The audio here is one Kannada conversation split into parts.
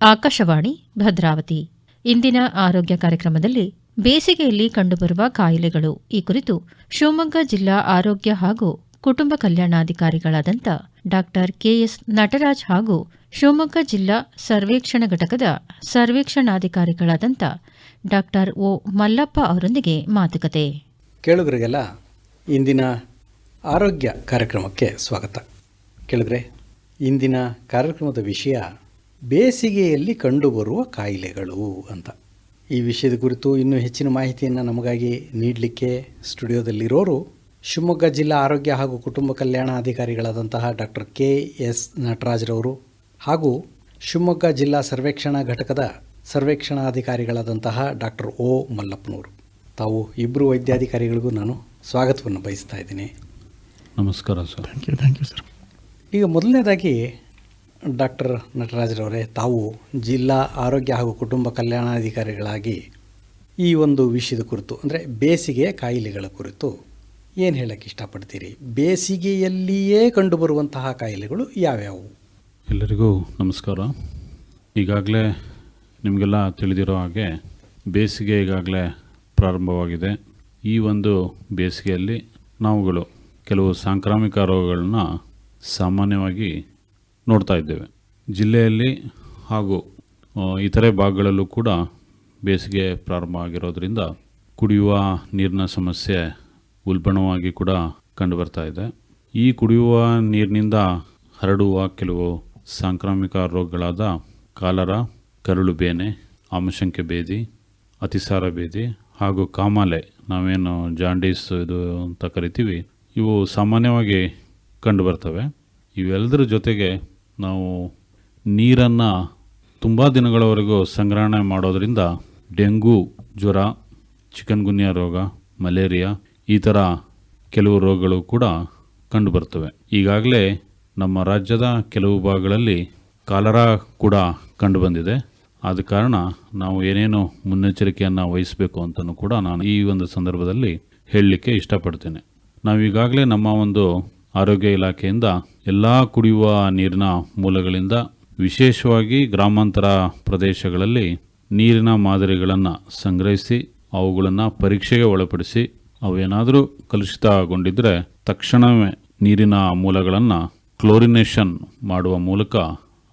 ಆಕಾಶವಾಣಿ ಭದ್ರಾವತಿ. ಇಂದಿನ ಆರೋಗ್ಯ ಕಾರ್ಯಕ್ರಮದಲ್ಲಿ ಬೇಸಿಗೆಯಲ್ಲಿ ಕಂಡುಬರುವ ಕಾಯಿಲೆಗಳು. ಈ ಕುರಿತು ಶಿವಮೊಗ್ಗ ಜಿಲ್ಲಾ ಆರೋಗ್ಯ ಹಾಗೂ ಕುಟುಂಬ ಕಲ್ಯಾಣಾಧಿಕಾರಿಗಳಾದಂಥ ಡಾಕ್ಟರ್ ಕೆಎಸ್ ನಟರಾಜ್ ಹಾಗೂ ಶಿವಮೊಗ್ಗ ಜಿಲ್ಲಾ ಸರ್ವೇಕ್ಷಣ ಘಟಕದ ಸರ್ವೇಕ್ಷಣಾಧಿಕಾರಿಗಳಾದಂಥ ಡಾಕ್ಟರ್ ಒ ಮಲ್ಲಪ್ಪ ಅವರೊಂದಿಗೆ ಮಾತುಕತೆ. ಕೇಳುಗರಿಗೆಲ್ಲ ಇಂದಿನ ಆರೋಗ್ಯ ಕಾರ್ಯಕ್ರಮಕ್ಕೆ ಸ್ವಾಗತ. ಕೇಳಿದ್ರೆ ಇಂದಿನ ಕಾರ್ಯಕ್ರಮದ ವಿಷಯ ಬೇಸಿಗೆಯಲ್ಲಿ ಕಂಡುಬರುವ ಕಾಯಿಲೆಗಳು ಅಂತ. ಈ ವಿಷಯದ ಕುರಿತು ಇನ್ನೂ ಹೆಚ್ಚಿನ ಮಾಹಿತಿಯನ್ನು ನಮಗಾಗಿ ನೀಡಲಿಕ್ಕೆ ಸ್ಟುಡಿಯೋದಲ್ಲಿರೋರು ಶಿವಮೊಗ್ಗ ಜಿಲ್ಲಾ ಆರೋಗ್ಯ ಹಾಗೂ ಕುಟುಂಬ ಕಲ್ಯಾಣ ಅಧಿಕಾರಿಗಳಾದಂತಹ ಡಾಕ್ಟರ್ ಕೆ ಎಸ್ ನಟರಾಜ್ರವರು ಹಾಗೂ ಶಿವಮೊಗ್ಗ ಜಿಲ್ಲಾ ಸರ್ವೇಕ್ಷಣಾ ಘಟಕದ ಸರ್ವೇಕ್ಷಣಾಧಿಕಾರಿಗಳಾದಂತಹ ಡಾಕ್ಟರ್ ಓ ಮಲ್ಲಪ್ಪನವರು. ತಾವು ಇಬ್ಬರು ವೈದ್ಯಾಧಿಕಾರಿಗಳಿಗೂ ನಾನು ಸ್ವಾಗತವನ್ನು ಬಯಸ್ತಾ ಇದ್ದೀನಿ. ನಮಸ್ಕಾರ sir. Thank you thank you sir ಈಗ ಮೊದಲನೇದಾಗಿ ಡಾಕ್ಟರ್ ನಟರಾಜರವರೇ, ತಾವು ಜಿಲ್ಲಾ ಆರೋಗ್ಯ ಹಾಗೂ ಕುಟುಂಬ ಕಲ್ಯಾಣಾಧಿಕಾರಿಗಳಾಗಿ ಈ ಒಂದು ವಿಷಯದ ಕುರಿತು, ಅಂದರೆ ಬೇಸಿಗೆಯ ಕಾಯಿಲೆಗಳ ಕುರಿತು ಏನು ಹೇಳಕ್ಕೆ ಇಷ್ಟಪಡ್ತೀರಿ? ಬೇಸಿಗೆಯಲ್ಲಿಯೇ ಕಂಡುಬರುವಂತಹ ಕಾಯಿಲೆಗಳು ಯಾವ್ಯಾವು? ಎಲ್ಲರಿಗೂ ನಮಸ್ಕಾರ. ಈಗಾಗಲೇ ನಿಮಗೆಲ್ಲ ತಿಳಿದಿರೋ ಹಾಗೆ ಬೇಸಿಗೆ ಈಗಾಗಲೇ ಪ್ರಾರಂಭವಾಗಿದೆ. ಈ ಒಂದು ಬೇಸಿಗೆಯಲ್ಲಿ ನಾವುಗಳು ಕೆಲವು ಸಾಂಕ್ರಾಮಿಕ ರೋಗಗಳನ್ನ ಸಾಮಾನ್ಯವಾಗಿ ನೋಡ್ತಾ ಇದ್ದೇವೆ. ಜಿಲ್ಲೆಯಲ್ಲಿ ಹಾಗೂ ಇತರೆ ಭಾಗಗಳಲ್ಲೂ ಕೂಡ ಬೇಸಿಗೆ ಪ್ರಾರಂಭ ಆಗಿರೋದ್ರಿಂದ ಕುಡಿಯುವ ನೀರಿನ ಸಮಸ್ಯೆ ಉಲ್ಬಣವಾಗಿ ಕೂಡ ಕಂಡುಬರ್ತಾ ಇದೆ. ಈ ಕುಡಿಯುವ ನೀರಿನಿಂದ ಹರಡುವ ಕೆಲವು ಸಾಂಕ್ರಾಮಿಕ ರೋಗಗಳಾದ ಕಾಲರ, ಕರುಳು ಬೇನೆ, ಆಮಶಂಕೆ ಬೇದಿ, ಅತಿಸಾರ ಬೇದಿ ಹಾಗೂ ಕಾಮಾಲೆ, ನಾವೇನು ಜಾಂಡೀಸ್ ಇದು ಅಂತ ಕರಿತೀವಿ, ಇವು ಸಾಮಾನ್ಯವಾಗಿ ಕಂಡುಬರ್ತವೆ ಇವೆಲ್ಲದರ ಜೊತೆಗೆ ನಾವು ನೀರನ್ನು ತುಂಬ ದಿನಗಳವರೆಗೂ ಸಂಗ್ರಹಣೆ ಮಾಡೋದರಿಂದ ಡೆಂಗೂ ಜ್ವರ ಚಿಕನ್ಗುನ್ಯಾ ರೋಗ, ಮಲೇರಿಯಾ ಈ ಥರ ಕೆಲವು ರೋಗಗಳು ಕೂಡ ಕಂಡುಬರ್ತವೆ ಈಗಾಗಲೇ ನಮ್ಮ ರಾಜ್ಯದ ಕೆಲವು ಭಾಗಗಳಲ್ಲಿ ಕಾಲರಾ ಕೂಡ ಕಂಡುಬಂದಿದೆ. ಆದ ಕಾರಣ ನಾವು ಏನೇನು ಮುನ್ನೆಚ್ಚರಿಕೆಯನ್ನು ವಹಿಸಬೇಕು ಅಂತಲೂ ಕೂಡ ನಾನು ಈ ಒಂದು ಸಂದರ್ಭದಲ್ಲಿ ಹೇಳಲಿಕ್ಕೆ ಇಷ್ಟಪಡ್ತೇನೆ. ನಾವು ಈಗಾಗಲೇ ನಮ್ಮ ಒಂದು ಆರೋಗ್ಯ ಇಲಾಖೆಯಿಂದ ಎಲ್ಲ ಕುಡಿಯುವ ನೀರಿನ ಮೂಲಗಳಿಂದ ವಿಶೇಷವಾಗಿ ಗ್ರಾಮಾಂತರ ಪ್ರದೇಶಗಳಲ್ಲಿ ನೀರಿನ ಮಾದರಿಗಳನ್ನು ಸಂಗ್ರಹಿಸಿ, ಅವುಗಳನ್ನು ಪರೀಕ್ಷೆಗೆ ಒಳಪಡಿಸಿ, ಅವೇನಾದರೂ ಕಲುಷಿತಗೊಂಡಿದ್ದರೆ ತಕ್ಷಣವೇ ನೀರಿನ ಮೂಲಗಳನ್ನು ಕ್ಲೋರಿನೇಷನ್ ಮಾಡುವ ಮೂಲಕ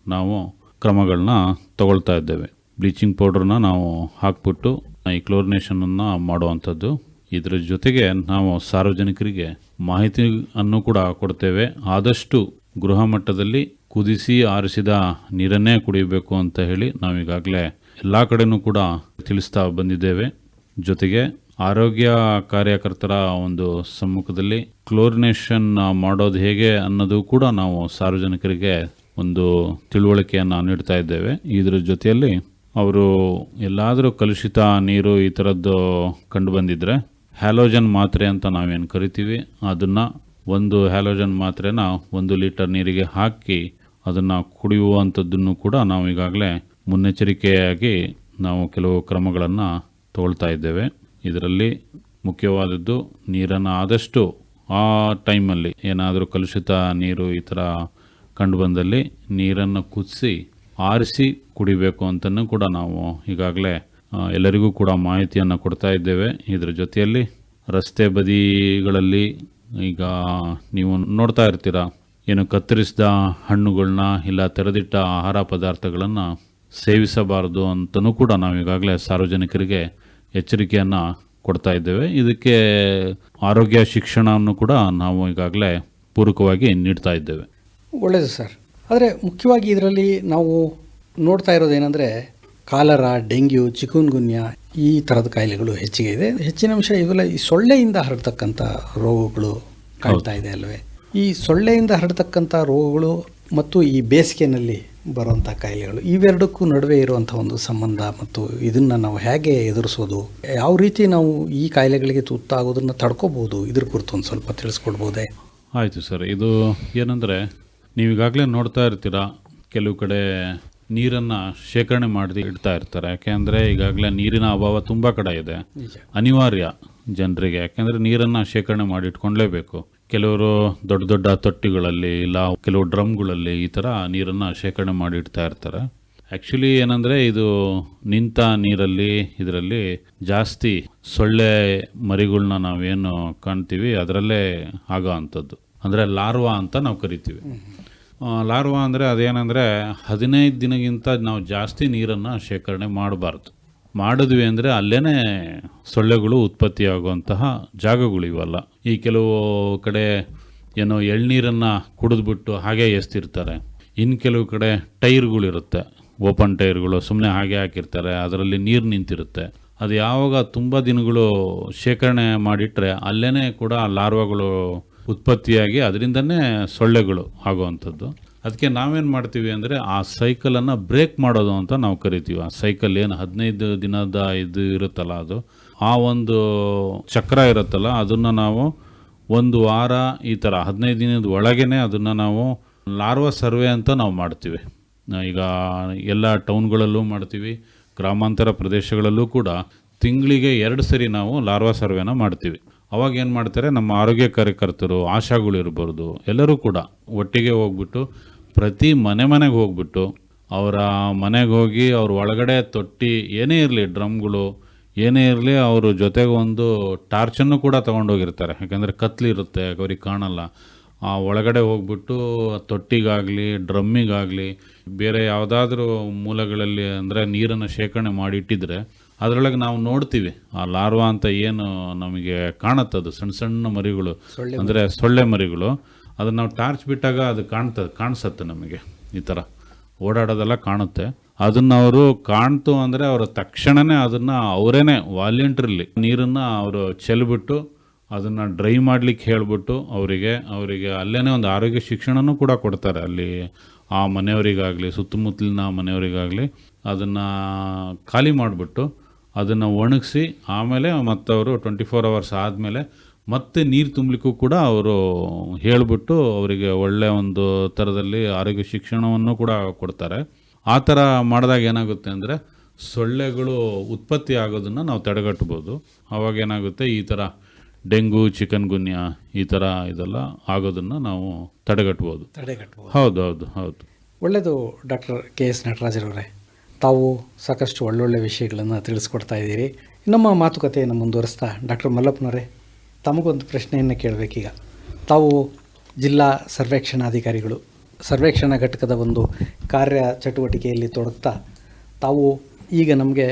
ನಾವು ಕ್ರಮಗಳನ್ನ ತಗೊಳ್ತಾ ಇದ್ದೇವೆ. ಬ್ಲೀಚಿಂಗ್ ಪೌಡ್ರನ್ನ ನಾವು ಹಾಕ್ಬಿಟ್ಟು ಈ ಕ್ಲೋರಿನೇಷನನ್ನು ಮಾಡುವಂಥದ್ದು ಇದರ ಜೊತೆಗೆ ನಾವು ಸಾರ್ವಜನಿಕರಿಗೆ ಮಾಹಿತಿಯನ್ನು ಕೂಡ ಕೊಡ್ತೇವೆ. ಆದಷ್ಟು ಗೃಹ ಮಟ್ಟದಲ್ಲಿ ಕುದಿಸಿ ಆರಿಸಿದ ನೀರನ್ನೇ ಕುಡಿಯಬೇಕು ಅಂತ ಹೇಳಿ ನಾವೀಗಾಗಲೇ ಎಲ್ಲ ಕಡೆನೂ ಕೂಡ ತಿಳಿಸ್ತಾ ಬಂದಿದ್ದೇವೆ. ಜೊತೆಗೆ ಆರೋಗ್ಯ ಕಾರ್ಯಕರ್ತರ ಒಂದು ಸಮ್ಮುಖದಲ್ಲಿ ಕ್ಲೋರಿನೇಷನ್ ಮಾಡೋದು ಹೇಗೆ ಅನ್ನೋದು ಕೂಡ ನಾವು ಸಾರ್ವಜನಿಕರಿಗೆ ಒಂದು ತಿಳುವಳಿಕೆಯನ್ನು ನೀಡ್ತಾ ಇದ್ದೇವೆ. ಇದರ ಜೊತೆಯಲ್ಲಿ ಅವರು ಎಲ್ಲಾದರೂ ಕಲುಷಿತ ನೀರು ಈ ಥರದ್ದು ಕಂಡುಬಂದಿದ್ರೆ ಹ್ಯಾಲೋಜನ್ ಮಾತ್ರೆ ಅಂತ ನಾವೇನು ಕರಿತೀವಿ, ಅದನ್ನು ಒಂದು ಹ್ಯಾಲೋಜನ್ ಮಾತ್ರೆನ ಒಂದು ಲೀಟರ್ ನೀರಿಗೆ ಹಾಕಿ ಅದನ್ನು ಕುಡಿಯುವಂಥದ್ದನ್ನು ಕೂಡ ನಾವು ಈಗಾಗಲೇ ಮುನ್ನೆಚ್ಚರಿಕೆಯಾಗಿ ನಾವು ಕೆಲವು ಕ್ರಮಗಳನ್ನು ತಗೊಳ್ತಾ ಇದ್ದೇವೆ. ಇದರಲ್ಲಿ ಮುಖ್ಯವಾದದ್ದು ನೀರನ್ನು ಆದಷ್ಟು ಆ ಟೈಮಲ್ಲಿ ಏನಾದರೂ ಕಲುಷಿತ ನೀರು ಈ ಥರ ಕಂಡುಬಂದಲ್ಲಿ ನೀರನ್ನು ಕುದಿಸಿ, ಆರಿಸಿ ಕುಡಿಬೇಕು ಅಂತಲೂ ಕೂಡ ನಾವು ಈಗಾಗಲೇ ಎಲ್ಲರಿಗೂ ಕೂಡ ಮಾಹಿತಿಯನ್ನು ಕೊಡ್ತಾ ಇದ್ದೇವೆ. ಇದರ ಜೊತೆಯಲ್ಲಿ ರಸ್ತೆ ಬದಿಗಳಲ್ಲಿ ಈಗ ನೀವು ನೋಡ್ತಾ ಇರ್ತೀರ, ಏನು ಕತ್ತರಿಸಿದ ಹಣ್ಣುಗಳನ್ನ ಇಲ್ಲ ತೆರೆದಿಟ್ಟ ಆಹಾರ ಪದಾರ್ಥಗಳನ್ನು ಸೇವಿಸಬಾರದು ಅಂತಲೂ ಕೂಡ ನಾವು ಈಗಾಗಲೇ ಸಾರ್ವಜನಿಕರಿಗೆ ಎಚ್ಚರಿಕೆಯನ್ನು ಕೊಡ್ತಾ ಇದ್ದೇವೆ. ಇದಕ್ಕೆ ಆರೋಗ್ಯ ಶಿಕ್ಷಣವನ್ನು ಕೂಡ ನಾವು ಈಗಾಗಲೇ ಪೂರಕವಾಗಿ ನೀಡ್ತಾ ಇದ್ದೇವೆ. ಒಳ್ಳೆಯದು ಸರ್. ಆದರೆ ಮುಖ್ಯವಾಗಿ ಇದರಲ್ಲಿ ನಾವು ನೋಡ್ತಾ ಇರೋದೇನೆಂದರೆ ಕಾಲರ ಡೆಂಗ್ಯೂ ಚಿಕುನ್ಗುನ್ಯಾ ಈ ಥರದ ಕಾಯಿಲೆಗಳು ಹೆಚ್ಚಿಗೆ ಇದೆ. ಹೆಚ್ಚಿನ ಅಂಶ ಇವೆಲ್ಲ ಈ ಸೊಳ್ಳೆಯಿಂದ ಹರಡ್ತಕ್ಕಂಥ ರೋಗಗಳು ಕಾಣ್ತಾ ಇದೆ ಅಲ್ವೇ? ಈ ಸೊಳ್ಳೆಯಿಂದ ಹರಡ್ತಕ್ಕಂಥ ರೋಗಗಳು ಮತ್ತು ಈ ಬೇಸಿಗೆನಲ್ಲಿ ಬರುವಂಥ ಕಾಯಿಲೆಗಳು ಇವೆರಡಕ್ಕೂ ನಡುವೆ ಇರುವಂಥ ಒಂದು ಸಂಬಂಧ ಮತ್ತು ಇದನ್ನು ನಾವು ಹೇಗೆ ಎದುರಿಸೋದು ಯಾವ ರೀತಿ ನಾವು ಈ ಕಾಯಿಲೆಗಳಿಗೆ ತುತ್ತಾಗೋದನ್ನು ತಡ್ಕೋಬೋದು ಇದ್ರ ಕುರಿತು ಒಂದು ಸ್ವಲ್ಪ ತಿಳಿಸ್ಕೊಡ್ಬೋದೇ? ಆಯಿತು ಸರ್. ಇದು ಏನಂದರೆ ನೀವೀಗಾಗಲೇ ನೋಡ್ತಾ ಇರ್ತೀರ ಕೆಲವು ಕಡೆ ನೀರನ್ನು ಶೇಖರಣೆ ಮಾಡಿ ಇಡ್ತಾ ಇರ್ತಾರೆ. ಯಾಕೆಂದರೆ ಈಗಾಗಲೇ ನೀರಿನ ಅಭಾವ ತುಂಬ ಕಡೆ ಇದೆ. ಅನಿವಾರ್ಯ ಜನರಿಗೆ. ಯಾಕೆಂದರೆ ನೀರನ್ನು ಶೇಖರಣೆ ಮಾಡಿ ಇಟ್ಕೊಳ್ಳೇಬೇಕು ಕೆಲವರು ದೊಡ್ಡ ದೊಡ್ಡ ತೊಟ್ಟಿಗಳಲ್ಲಿ ಇಲ್ಲ ಕೆಲವು ಡ್ರಮ್ಗಳಲ್ಲಿ ಈ ಥರ ನೀರನ್ನು ಶೇಖರಣೆ ಮಾಡಿ ಇಡ್ತಾ ಇರ್ತಾರೆ. ಆ್ಯಕ್ಚುಲಿ ಏನಂದರೆ ಇದು ನಿಂತ ನೀರಲ್ಲಿ ಇದರಲ್ಲಿ ಜಾಸ್ತಿ ಸೊಳ್ಳೆ ಮರಿಗಳನ್ನ ನಾವೇನು ಕಾಣ್ತೀವಿ ಅದರಲ್ಲೇ ಆಗೋ ಅಂಥದ್ದು ಅಂದರೆ ಲಾರ್ವಾ ಅಂತ ನಾವು ಕರಿತೀವಿ. ಲಾರ್ವಾ ಅಂದರೆ ಅದೇನೆಂದರೆ ಹದಿನೈದು ದಿನಗಿಂತ ನಾವು ಜಾಸ್ತಿ ನೀರನ್ನು ಶೇಖರಣೆ ಮಾಡಬಾರ್ದು. ಮಾಡಿದ್ವಿ ಅಂದರೆ ಅಲ್ಲೇ ಸೊಳ್ಳೆಗಳು ಉತ್ಪತ್ತಿಯಾಗುವಂತಹ ಜಾಗಗಳು ಇವಲ್ಲ. ಈ ಕೆಲವು ಕಡೆ ಏನೋ ಎಳ್ನೀರನ್ನು ಕುಡಿದ್ಬಿಟ್ಟು ಹಾಗೆ ಎಸ್ತಿರ್ತಾರೆ. ಇನ್ನು ಕೆಲವು ಕಡೆ ಟೈರ್ಗಳಿರುತ್ತೆ ಓಪನ್ ಟೈರ್ಗಳು ಸುಮ್ಮನೆ ಹಾಗೆ ಹಾಕಿರ್ತಾರೆ. ಅದರಲ್ಲಿ ನೀರು ನಿಂತಿರುತ್ತೆ. ಅದು ಯಾವಾಗ ತುಂಬ ದಿನಗಳು ಶೇಖರಣೆ ಮಾಡಿಟ್ರೆ ಅಲ್ಲೇ ಕೂಡ ಲಾರ್ವಾಗಳು ಉತ್ಪತ್ತಿಯಾಗಿ ಅದರಿಂದನೇ ಸೊಳ್ಳೆಗಳು ಆಗುವಂಥದ್ದು. ಅದಕ್ಕೆ ನಾವೇನು ಮಾಡ್ತೀವಿ ಅಂದರೆ ಆ ಸೈಕಲನ್ನು ಬ್ರೇಕ್ ಮಾಡೋದು ಅಂತ ನಾವು ಕರಿತೀವಿ. ಆ ಸೈಕಲ್ ಏನು ಹದಿನೈದು ದಿನದ ಇದು ಇರುತ್ತಲ್ಲ ಅದು, ಆ ಒಂದು ಚಕ್ರ ಇರುತ್ತಲ್ಲ, ಅದನ್ನು ನಾವು ಒಂದು ವಾರ ಈ ಥರ ಹದಿನೈದು ದಿನದ ಒಳಗೇ ಅದನ್ನು ನಾವು ಲಾರ್ವಾ ಸರ್ವೆ ಅಂತ ನಾವು ಮಾಡ್ತೀವಿ. ಈಗ ಎಲ್ಲ ಟೌನ್ಗಳಲ್ಲೂ ಮಾಡ್ತೀವಿ, ಗ್ರಾಮಾಂತರ ಪ್ರದೇಶಗಳಲ್ಲೂ ಕೂಡ ತಿಂಗಳಿಗೆ ಎರಡು ಸರಿ ನಾವು ಲಾರ್ವಾ ಸರ್ವೆನ ಮಾಡ್ತೀವಿ. ಅವಾಗ ಏನು ಮಾಡ್ತಾರೆ, ನಮ್ಮ ಆರೋಗ್ಯ ಕಾರ್ಯಕರ್ತರು, ಆಶಾಗಳು ಇರ್ಬೋದು ಎಲ್ಲರೂ ಕೂಡ ಒಟ್ಟಿಗೆ ಹೋಗ್ಬಿಟ್ಟು, ಪ್ರತಿ ಮನೆ ಮನೆಗೆ ಹೋಗ್ಬಿಟ್ಟು, ಅವರ ಮನೆಗೆ ಹೋಗಿ ಅವ್ರ ಒಳಗಡೆ ತೊಟ್ಟಿ, ಏನೇ ಇರಲಿ ಡ್ರಮ್ಗಳು, ಏನೇ ಇರಲಿ ಅವರು ಜೊತೆಗೆ ಒಂದು ಟಾರ್ಚನ್ನು ಕೂಡ ತೊಗೊಂಡೋಗಿರ್ತಾರೆ. ಯಾಕಂದರೆ ಕತ್ಲಿರುತ್ತೆ ಅವ್ರಿಗೆ ಕಾಣಲ್ಲ. ಆ ಒಳಗಡೆ ಹೋಗ್ಬಿಟ್ಟು ತೊಟ್ಟಿಗಾಗಲಿ, ಡ್ರಮ್ಮಿಗಾಗಲಿ, ಬೇರೆ ಯಾವುದಾದ್ರೂ ಮೂಲಗಳಲ್ಲಿ ಅಂದರೆ ನೀರನ್ನು ಶೇಖರಣೆ ಮಾಡಿಟ್ಟಿದ್ರೆ ಅದರೊಳಗೆ ನಾವು ನೋಡ್ತೀವಿ ಆ ಲಾರ್ವಾ ಅಂತ ಏನು ನಮಗೆ ಕಾಣುತ್ತದು ಸಣ್ಣ ಸಣ್ಣ ಮರಿಗಳು ಅಂದರೆ ಸೊಳ್ಳೆ ಮರಿಗಳು ಅದನ್ನು ನಾವು ಟಾರ್ಚ್ ಬಿಟ್ಟಾಗ ಅದು ಕಾಣ್ತದೆ ಕಾಣಿಸುತ್ತೆ ನಮಗೆ ಈ ಥರ. ಓಡಾಡೋದೆಲ್ಲ ಕಾಣುತ್ತೆ. ಅದನ್ನು ಅವರು ಕಾಣ್ತು ಅಂದರೆ ಅವರು ತಕ್ಷಣವೇ ಅದನ್ನು ಅವರೇನೆ ವಾಲಂಟ್ರಲ್ಲಿ ನೀರನ್ನು ಅವರು ಚೆಲ್ಬಿಟ್ಟು ಅದನ್ನು ಡ್ರೈ ಮಾಡ್ಲಿಕ್ಕೆ ಹೇಳ್ಬಿಟ್ಟು ಅವರಿಗೆ ಅವರಿಗೆ ಅಲ್ಲೇ ಒಂದು ಆರೋಗ್ಯ ಶಿಕ್ಷಣನೂ ಕೂಡ ಕೊಡ್ತಾರೆ. ಅಲ್ಲಿ ಆ ಮನೆಯವರಿಗಾಗಲಿ ಸುತ್ತಮುತ್ತಲಿನ ಮನೆಯವರಿಗಾಗಲಿ ಅದನ್ನು ಖಾಲಿ ಮಾಡಿಬಿಟ್ಟು ಅದನ್ನು ಒಣಗಿಸಿ ಆಮೇಲೆ ಮತ್ತು ಅವರು ಟ್ವೆಂಟಿ ಫೋರ್ ಅವರ್ಸ್ ಆದಮೇಲೆ ಮತ್ತೆ ನೀರು ತುಂಬಲಿಕ್ಕೂ ಕೂಡ ಅವರು ಹೇಳಿಬಿಟ್ಟು ಅವರಿಗೆ ಒಳ್ಳೆಯ ಒಂದು ಥರದಲ್ಲಿ ಆರೋಗ್ಯ ಶಿಕ್ಷಣವನ್ನು ಕೂಡ ಕೊಡ್ತಾರೆ. ಆ ಥರ ಮಾಡಿದಾಗ ಏನಾಗುತ್ತೆ ಅಂದರೆ ಸೊಳ್ಳೆಗಳು ಉತ್ಪತ್ತಿ ಆಗೋದನ್ನು ನಾವು ತಡೆಗಟ್ಬೋದು. ಆವಾಗ ಏನಾಗುತ್ತೆ ಈ ಥರ ಡೆಂಗು ಚಿಕನ್ ಗುನ್ಯಾ ಈ ಥರ ಇದೆಲ್ಲ ಆಗೋದನ್ನು ನಾವು ತಡೆಗಟ್ಬೋದು. ತಡೆಗಟ್ಬೋದು. ಹೌದು ಹೌದು ಹೌದು. ಒಳ್ಳೆಯದು ಡಾಕ್ಟರ್ ಕೆ ಎಸ್ ನಟರಾಜರವರೇ. ತಾವು ಸಾಕಷ್ಟು ಒಳ್ಳೊಳ್ಳೆ ವಿಷಯಗಳನ್ನು ತಿಳಿಸ್ಕೊಡ್ತಾ ಇದ್ದೀರಿ. ನಮ್ಮ ಮಾತುಕತೆಯನ್ನು ಮುಂದುವರಿಸ್ತಾ ಡಾಕ್ಟರ್ ಮಲ್ಲಪ್ಪನವರೇ, ತಮಗೊಂದು ಪ್ರಶ್ನೆಯನ್ನು ಕೇಳಬೇಕೀಗ. ತಾವು ಜಿಲ್ಲಾ ಸರ್ವೇಕ್ಷಣಾಧಿಕಾರಿಗಳು, ಸರ್ವೇಕ್ಷಣಾ ಘಟಕದ ಒಂದು ಕಾರ್ಯ ಚಟುವಟಿಕೆಯಲ್ಲಿ ತೊಡಗ್ತಾ, ತಾವು ಈಗ ನಮಗೆ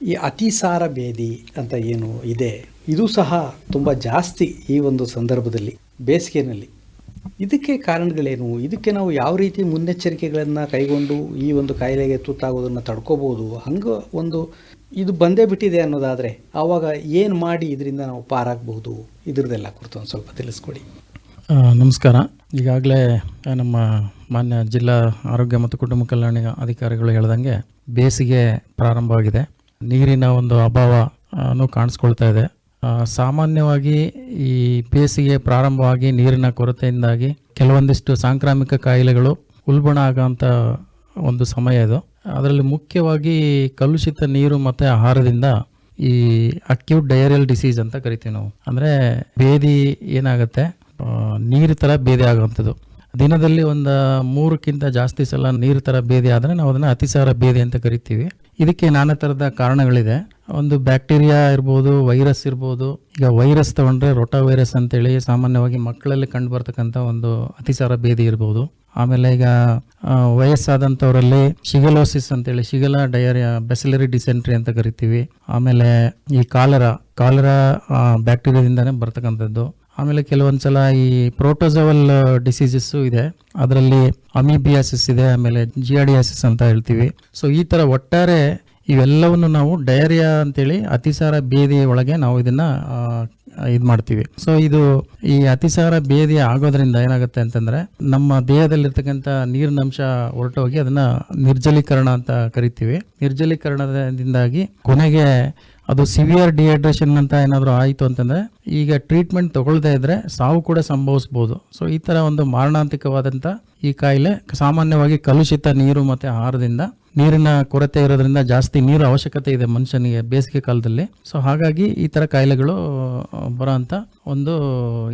ಈ ಅತಿಸಾರ ಭೇದಿ ಅಂತ ಏನು ಇದೆ, ಇದು ಸಹ ತುಂಬ ಜಾಸ್ತಿ ಈ ಒಂದು ಸಂದರ್ಭದಲ್ಲಿ ಬೇಸಿಗೆಯಲ್ಲಿ ಇದಕ್ಕೆ ಕಾರಣಗಳೇನು? ಇದಕ್ಕೆ ನಾವು ಯಾವ ರೀತಿ ಮುನ್ನೆಚ್ಚರಿಕೆಗಳನ್ನು ಕೈಗೊಂಡು ಈ ಒಂದು ಕಾಯಿಲೆಗೆ ತುತ್ತಾಗೋದನ್ನು ತಡ್ಕೋಬೋದು? ಹಂಗೆ ಒಂದು ಇದು ಬಂದೇ ಬಿಟ್ಟಿದೆ ಅನ್ನೋದಾದರೆ ಆವಾಗ ಏನು ಮಾಡಿ ಇದರಿಂದ ನಾವು ಪಾರಾಗಬಹುದು ಇದ್ರದ್ದೆಲ್ಲ ಕುರಿತು ಒಂದು ಸ್ವಲ್ಪ ತಿಳಿಸ್ಕೊಡಿ. ನಮಸ್ಕಾರ. ಈಗಾಗಲೇ ನಮ್ಮ ಮಾನ್ಯ ಜಿಲ್ಲಾ ಆರೋಗ್ಯ ಮತ್ತು ಕುಟುಂಬ ಕಲ್ಯಾಣ ಅಧಿಕಾರಿಗಳು ಹೇಳ್ದಂಗೆ ಬೇಸಿಗೆ ಪ್ರಾರಂಭವಾಗಿದೆ. ನೀರಿನ ಒಂದು ಅಭಾವ ಕಾಣಿಸ್ಕೊಳ್ತಾ ಇದೆ. ಸಾಮಾನ್ಯವಾಗಿ ಈ ಬೇಸಿಗೆ ಪ್ರಾರಂಭವಾಗಿ ನೀರಿನ ಕೊರತೆಯಿಂದಾಗಿ ಕೆಲವೊಂದಿಷ್ಟು ಸಾಂಕ್ರಾಮಿಕ ಕಾಯಿಲೆಗಳು ಉಲ್ಬಣ ಆಗೋಂಥ ಒಂದು ಸಮಯ ಇದು. ಅದರಲ್ಲಿ ಮುಖ್ಯವಾಗಿ ಕಲುಷಿತ ನೀರು ಮತ್ತು ಆಹಾರದಿಂದ ಈ ಅಕ್ಯೂಟ್ ಡಯರಿಯಲ್ ಡಿಸೀಸ್ ಅಂತ ಕರಿತೀವಿ ನಾವು. ಅಂದರೆ ಬೇದಿ ಏನಾಗುತ್ತೆ? ನೀರು ಥರ ಬೇದಿ ಆಗುವಂಥದ್ದು. ದಿನದಲ್ಲಿ ಒಂದು ಮೂರಕ್ಕಿಂತ ಜಾಸ್ತಿ ಸಲ ನೀರು ಥರ ಭೇದಿ ಆದರೆ ನಾವು ಅದನ್ನು ಅತಿಸಾರ ಭೇದಿ ಅಂತ ಕರಿತೀವಿ. ಇದಕ್ಕೆ ನಾನಾ ಥರದ ಕಾರಣಗಳಿದೆ. ಒಂದು ಬ್ಯಾಕ್ಟೀರಿಯಾ ಇರ್ಬೋದು, ವೈರಸ್ ಇರ್ಬೋದು, ಈಗ ವೈರಸ್ ತಗೊಂಡ್ರೆ ರೋಟಾ ವೈರಸ್ ಅಂತೇಳಿ ಸಾಮಾನ್ಯವಾಗಿ ಮಕ್ಕಳಲ್ಲಿ ಕಂಡು ಬರ್ತಕ್ಕಂಥ ಒಂದು ಅತಿಸಾರ ಭೇದಿ ಇರ್ಬೋದು. ಆಮೇಲೆ ಈಗ ವಯಸ್ಸಾದಂಥವರಲ್ಲಿ ಶಿಗಲೋಸಿಸ್ ಅಂತೇಳಿ, ಶಿಗಲ ಡಯರಿಯಾ, ಬೆಸಿಲರಿ ಡಿಸೆಂಟ್ರಿ ಅಂತ ಕರಿತೀವಿ. ಆಮೇಲೆ ಈ ಕಾಲರ ಕಾಲರ ಬ್ಯಾಕ್ಟೀರಿಯಾದಿಂದನೇ ಬರ್ತಕ್ಕಂಥದ್ದು. ಆಮೇಲೆ ಕೆಲವೊಂದು ಸಲ ಈ ಪ್ರೋಟೋಸವಲ್ ಡಿಸೀಸಸ್ಸು ಇದೆ. ಅದರಲ್ಲಿ ಅಮಿಬಿಯಾಸಿಸ್ ಇದೆ, ಆಮೇಲೆ ಜಿಯಾಡಿಯಾಸಿಸ್ ಅಂತ ಹೇಳ್ತೀವಿ. ಸೊ ಈ ಥರ ಒಟ್ಟಾರೆ ಇವೆಲ್ಲವನ್ನು ನಾವು ಡಯರಿಯಾ ಅಂತೇಳಿ ಅತಿಸಾರ ಬೇದಿ ಒಳಗೆ ನಾವು ಇದನ್ನ ಇದು ಮಾಡ್ತೀವಿ. ಸೊ ಇದು ಈ ಅತಿಸಾರ ಬೇದಿ ಆಗೋದ್ರಿಂದ ಏನಾಗುತ್ತೆ ಅಂತಂದ್ರೆ ನಮ್ಮ ದೇಹದಲ್ಲಿರ್ತಕ್ಕಂಥ ನೀರಿನ ಅಂಶ ಹೊರಟೋಗಿ ಅದನ್ನ ನಿರ್ಜಲೀಕರಣ ಅಂತ ಕರಿತೀವಿ. ನಿರ್ಜಲೀಕರಣದಿಂದಾಗಿ ಕೊನೆಗೆ ಅದು ಸಿವಿಯರ್ ಡಿಹೈಡ್ರೇಷನ್ ಅಂತ ಏನಾದರೂ ಆಯಿತು ಅಂತಂದರೆ ಈಗ ಟ್ರೀಟ್ಮೆಂಟ್ ತಗೊಳ್ದೇ ಇದ್ದರೆ ಸಾವು ಕೂಡ ಸಂಭವಿಸ್ಬೋದು. ಸೊ ಈ ಥರ ಒಂದು ಮಾರಣಾಂತಿಕವಾದಂಥ ಈ ಕಾಯಿಲೆ ಸಾಮಾನ್ಯವಾಗಿ ಕಲುಷಿತ ನೀರು ಮತ್ತು ಆಹಾರದಿಂದ ನೀರಿನ ಕೊರತೆ ಇರೋದ್ರಿಂದ ಜಾಸ್ತಿ ನೀರು ಅವಶ್ಯಕತೆ ಇದೆ ಮನುಷ್ಯನಿಗೆ ಬೇಸಿಗೆ ಕಾಲದಲ್ಲಿ. ಸೊ ಹಾಗಾಗಿ ಈ ಥರ ಕಾಯಿಲೆಗಳು ಬರೋಂಥ ಒಂದು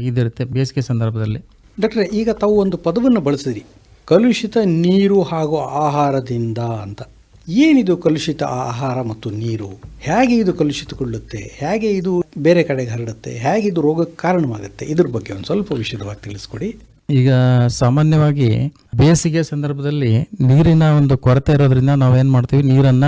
ಇದಿರುತ್ತೆ ಬೇಸಿಗೆ ಸಂದರ್ಭದಲ್ಲಿ. ಡಾಕ್ಟ್ರೆ, ಈಗ ತಾವು ಒಂದು ಪದವನ್ನು ಬಳಸಿದ್ರಿ. ಕಲುಷಿತ ನೀರು ಹಾಗೂ ಆಹಾರದಿಂದ ಅಂತ. ಏನಿದು ಕಲುಷಿತ ಆಹಾರ ಮತ್ತು ನೀರು? ಹೇಗೆ ಇದು ಕಲುಷಿತಗೊಳ್ಳುತ್ತೆ? ಹೇಗೆ ಇದು ಬೇರೆ ಕಡೆಗೆ ಹರಡುತ್ತೆ? ಹೇಗೆ ಇದು ರೋಗಕ್ಕೆ ಕಾರಣವಾಗುತ್ತೆ? ಇದ್ರ ಬಗ್ಗೆ ಒಂದು ಸ್ವಲ್ಪ ವಿಷಯವಾಗಿ ತಿಳಿಸ್ಕೊಡಿ. ಈಗ ಸಾಮಾನ್ಯವಾಗಿ ಬೇಸಿಗೆ ಸಂದರ್ಭದಲ್ಲಿ ನೀರಿನ ಒಂದು ಕೊರತೆ ಇರೋದ್ರಿಂದ ನಾವೇನು ಮಾಡ್ತೀವಿ? ನೀರನ್ನ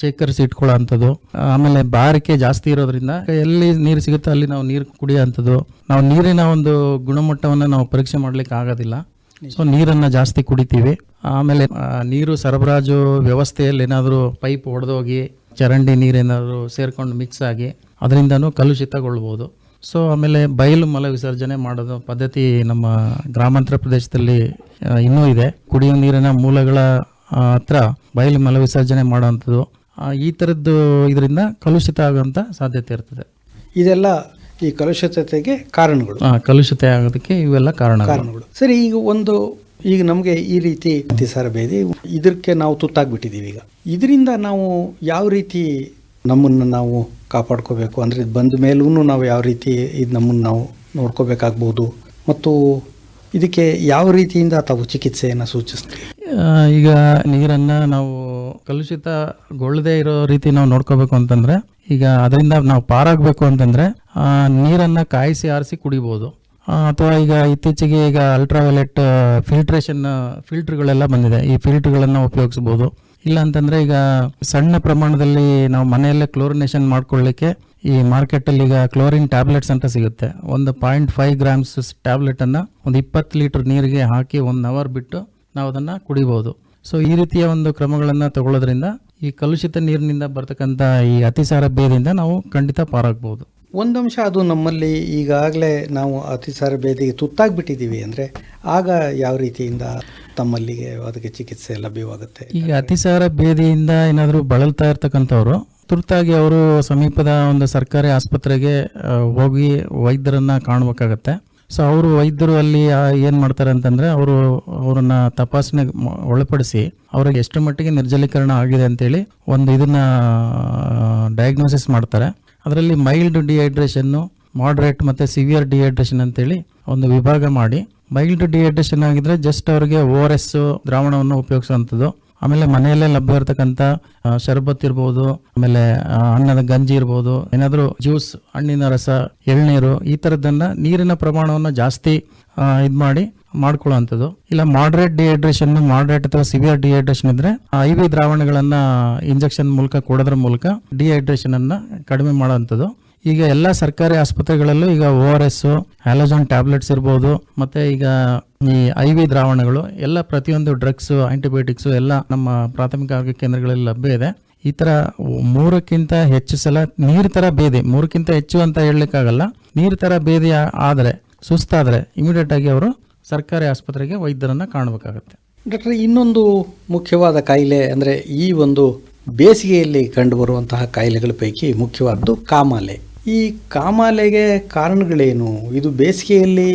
ಶೇಖರಿಸಿ ಇಟ್ಕೊಳ್ಳೋ ಆಮೇಲೆ ಬಾರಿಕೆ ಜಾಸ್ತಿ ಇರೋದ್ರಿಂದ ಎಲ್ಲಿ ನೀರು ಸಿಗುತ್ತೋ ಅಲ್ಲಿ ನಾವು ನೀರು ಕುಡಿಯೋ ಅಂಥದ್ದು ನಾವು ನೀರಿನ ಒಂದು ಗುಣಮಟ್ಟವನ್ನು ನಾವು ಪರೀಕ್ಷೆ ಮಾಡ್ಲಿಕ್ಕೆ ಆಗೋದಿಲ್ಲ. ಸೊ ನೀರನ್ನು ಜಾಸ್ತಿ ಕುಡಿತೀವಿ. ಆಮೇಲೆ ನೀರು ಸರಬರಾಜು ವ್ಯವಸ್ಥೆಯಲ್ಲಿ ಏನಾದರೂ ಪೈಪ್ ಒಡೆದೋಗಿ ಚರಂಡಿ ನೀರೇನಾದರೂ ಸೇರ್ಕೊಂಡು ಮಿಕ್ಸ್ ಆಗಿ ಅದರಿಂದನೂ ಕಲುಷಿತಗೊಳ್ಬೋದು. ಸೊ ಆಮೇಲೆ ಬಯಲು ಮಲ ವಿಸರ್ಜನೆ ಮಾಡೋದು ಪದ್ಧತಿ ನಮ್ಮ ಗ್ರಾಮಾಂತರ ಪ್ರದೇಶದಲ್ಲಿ ಇನ್ನೂ ಇದೆ. ಕುಡಿಯುವ ನೀರಿನ ಮೂಲಗಳ ಹತ್ರ ಬಯಲು ಮಲ ವಿಸರ್ಜನೆ ಮಾಡೋವಂಥದ್ದು ಈ ಥರದ್ದು ಇದರಿಂದ ಕಲುಷಿತ ಆಗುವಂಥ ಸಾಧ್ಯತೆ ಇರ್ತದೆ. ಇದೆಲ್ಲ ಈ ಕಲುಷಿತತೆಗೆ ಕಾರಣಗಳು. ಕಲುಷಿತ ಆಗೋದಕ್ಕೆ ಇವೆಲ್ಲ ಕಾರಣ ಕಾರಣಗಳು. ಸರಿ ಈಗ ಒಂದು ಈಗ ನಮಗೆ ಈ ರೀತಿ ತಿಸಾರ ಬೇದಿ ಇದಕ್ಕೆ ನಾವು ತುತ್ತಾಗ್ಬಿಟ್ಟಿದ್ದೀವಿ ಈಗ. ಇದರಿಂದ ನಾವು ಯಾವ ರೀತಿ ನಮ್ಮನ್ನು ನಾವು ಕಾಪಾಡ್ಕೋಬೇಕು? ಅಂದರೆ ಇದು ಬಂದ ಮೇಲೂ ನಾವು ಯಾವ ರೀತಿ ಇದು ನಮ್ಮನ್ನು ನಾವು ನೋಡ್ಕೋಬೇಕಾಗ್ಬೋದು? ಮತ್ತು ಇದಕ್ಕೆ ಯಾವ ರೀತಿಯಿಂದ ತಾವು ಚಿಕಿತ್ಸೆಯನ್ನು ಸೂಚಿಸ್ತೀವಿ ಈಗ ನೀರನ್ನು ನಾವು ಕಲುಷಿತಗೊಳ್ಳದೆ ಇರೋ ರೀತಿ ನಾವು ನೋಡ್ಕೋಬೇಕು ಅಂತಂದರೆ, ಈಗ ಅದರಿಂದ ನಾವು ಪಾರಾಗಬೇಕು ಅಂತಂದರೆ ನೀರನ್ನು ಕಾಯಿಸಿ ಆರಿಸಿ ಕುಡಿಬೋದು. ಅಥವಾ ಈಗ ಇತ್ತೀಚೆಗೆ ಈಗ ಅಲ್ಟ್ರಾವೈಲೆಟ್ ಫಿಲ್ಟ್ರೇಷನ್ ಫಿಲ್ಟ್ರ್ಗಳೆಲ್ಲ ಬಂದಿದೆ. ಈ ಫಿಲ್ಟ್ರ್ಗಳನ್ನು ಉಪಯೋಗಿಸ್ಬೋದು. ಇಲ್ಲ ಅಂತಂದರೆ ಈಗ ಸಣ್ಣ ಪ್ರಮಾಣದಲ್ಲಿ ನಾವು ಮನೆಯಲ್ಲೇ ಕ್ಲೋರಿನೇಷನ್ ಮಾಡ್ಕೊಳ್ಳಿಕ್ಕೆ ಈ ಮಾರ್ಕೆಟಲ್ಲಿ ಈಗ ಕ್ಲೋರಿನ್ ಟ್ಯಾಬ್ಲೆಟ್ಸ್ ಅಂತ ಸಿಗುತ್ತೆ. ಒಂದು ಪಾಯಿಂಟ್ ಫೈವ್ ಗ್ರಾಮ್ಸ್ ಟ್ಯಾಬ್ಲೆಟನ್ನು ಒಂದು ಇಪ್ಪತ್ತು ಲೀಟ್ರ್ ನೀರಿಗೆ ಹಾಕಿ ಒನ್ ಅವರ್ ಬಿಟ್ಟು ನಾವು ಅದನ್ನು ಕುಡಿಬೋದು. ಸೊ ಈ ರೀತಿಯ ಒಂದು ಕ್ರಮಗಳನ್ನು ತಗೊಳ್ಳೋದ್ರಿಂದ ಈ ಕಲುಷಿತ ನೀರಿನಿಂದ ಬರ್ತಕ್ಕಂಥ ಈ ಅತಿಸಾರ ಭೇದದಿಂದ ನಾವು ಖಂಡಿತ ಪಾರಾಗ್ಬೋದು. ಒಂದಂಶ ಅದು ನಮ್ಮಲ್ಲಿ ಈಗಾಗಲೇ ನಾವು ಅತಿಸಾರ ಭೇದಿಗೆ ತುತ್ತಾಗ್ಬಿಟ್ಟಿದ್ದೀವಿ ಅಂದರೆ ಆಗ ಯಾವ ರೀತಿಯಿಂದ ತಮ್ಮಲ್ಲಿಗೆ ಅದಕ್ಕೆ ಚಿಕಿತ್ಸೆ ಲಭ್ಯವಾಗುತ್ತೆ? ಈಗ ಅತಿಸಾರ ಭೇದಿಯಿಂದ ಏನಾದರೂ ಬಳಲ್ತಾ ಇರ್ತಕ್ಕಂಥವ್ರು, ತುರ್ತಾಗಿ ಅವರು ಸಮೀಪದ ಒಂದು ಸರ್ಕಾರಿ ಆಸ್ಪತ್ರೆಗೆ ಹೋಗಿ ವೈದ್ಯರನ್ನು ಕಾಣಬೇಕಾಗತ್ತೆ. ಸೊ ಅವರು ವೈದ್ಯರು ಅಲ್ಲಿ ಏನು ಮಾಡ್ತಾರೆ ಅಂತಂದರೆ ಅವರು ಅವರನ್ನ ತಪಾಸಣೆ ಒಳಪಡಿಸಿ ಅವ್ರಿಗೆ ಎಷ್ಟು ಮಟ್ಟಿಗೆ ನಿರ್ಜಲೀಕರಣ ಆಗಿದೆ ಅಂತೇಳಿ ಒಂದು ಇದನ್ನು ಡಯಾಗ್ನೋಸಿಸ್ ಮಾಡ್ತಾರೆ. ಅದರಲ್ಲಿ ಮೈಲ್ಡ್ ಡಿಹೈಡ್ರೇಷನ್ನು ಮಾಡ್ರೇಟ್ ಮತ್ತು ಸಿವಿಯರ್ ಡಿಹೈಡ್ರೇಷನ್ ಅಂತೇಳಿ ಒಂದು ವಿಭಾಗ ಮಾಡಿ. ಮೈಲ್ಡ್ ಡಿಹೈಡ್ರೇಷನ್ ಆಗಿದ್ರೆ ಜಸ್ಟ್ ಅವರಿಗೆ ಓ ಆರ್ ಎಸ್ ದ್ರಾವಣವನ್ನು ಉಪಯೋಗಿಸುವಂಥದ್ದು. ಆಮೇಲೆ ಮನೆಯಲ್ಲೇ ಲಭ್ಯ ಇರತಕ್ಕಂಥ ಶರಬತ್ ಇರ್ಬೋದು, ಆಮೇಲೆ ಅನ್ನದ ಗಂಜಿ ಇರ್ಬೋದು, ಏನಾದರೂ ಜ್ಯೂಸ್, ಹಣ್ಣಿನ ರಸ, ಎಳ್ನೀರು ಈ ಥರದ್ದನ್ನು ನೀರಿನ ಪ್ರಮಾಣವನ್ನು ಜಾಸ್ತಿ ಇದು ಮಾಡಿ ಮಾಡ್ಕೊಳ್ಳೋವಂಥದ್ದು. ಇಲ್ಲ ಮಾಡ್ರೇಟ್ ಡಿಹೈಡ್ರೇಷನ್ ಮಾಡ್ರೇಟ್ ಅಥವಾ ಸಿವಿಯರ್ ಡಿಹೈಡ್ರೇಷನ್ ಇದ್ರೆ ಐ ವಿ ದ್ರಾವಣಗಳನ್ನ ಇಂಜೆಕ್ಷನ್ ಮೂಲಕ, ಕೊಡೋದ್ರ ಮೂಲಕ ಡಿಹೈಡ್ರೇಷನ್ ಅನ್ನ ಕಡಿಮೆ ಮಾಡೋವಂಥದ್ದು. ಈಗ ಎಲ್ಲ ಸರ್ಕಾರಿ ಆಸ್ಪತ್ರೆಗಳಲ್ಲೂ ಈಗ O R S halazone tablets ಇರ್ಬೋದು, ಮತ್ತೆ ಈಗ ಈ ಐ ವಿ ದ್ರಾವಣಗಳು, ಎಲ್ಲ ಪ್ರತಿಯೊಂದು ಡ್ರಗ್ಸ್ ಆಂಟಿಬಯೋಟಿಕ್ಸ್ ಎಲ್ಲ ನಮ್ಮ ಪ್ರಾಥಮಿಕ ಆರೋಗ್ಯ ಕೇಂದ್ರಗಳಲ್ಲಿ ಲಭ್ಯ ಇದೆ. ಈ ತರ ಮೂರಕ್ಕಿಂತ ಹೆಚ್ಚು ಸಲ ನೀರ್ ತರ ಬೇದಿ, ಮೂರಕ್ಕಿಂತ ಹೆಚ್ಚು ಅಂತ ಹೇಳಲಿಕ್ಕಾಗಲ್ಲ. ನೀರ್ ತರ ಆ- ಆದ್ರೆ, ಸುಸ್ತಾದ್ರೆ ಇಮಿಡಿಯೇಟ್ ಆಗಿ ಅವರು ಸರ್ಕಾರಿ ಆಸ್ಪತ್ರೆಗೆ ವೈದ್ಯರನ್ನು ಕಾಣಬೇಕಾಗುತ್ತೆ. ಡಾಕ್ಟರ್ ಇನ್ನೊಂದು ಮುಖ್ಯವಾದ ಕಾಯಿಲೆ ಅಂದರೆ ಈ ಒಂದು ಬೇಸಿಗೆಯಲ್ಲಿ ಕಂಡುಬರುವಂತಹ ಕಾಯಿಲೆಗಳ ಪೈಕಿ ಮುಖ್ಯವಾದ್ದು ಕಾಮಾಲೆ. ಈ ಕಾಮಾಲೆಗೆ ಕಾರಣಗಳೇನು? ಇದು ಬೇಸಿಗೆಯಲ್ಲಿ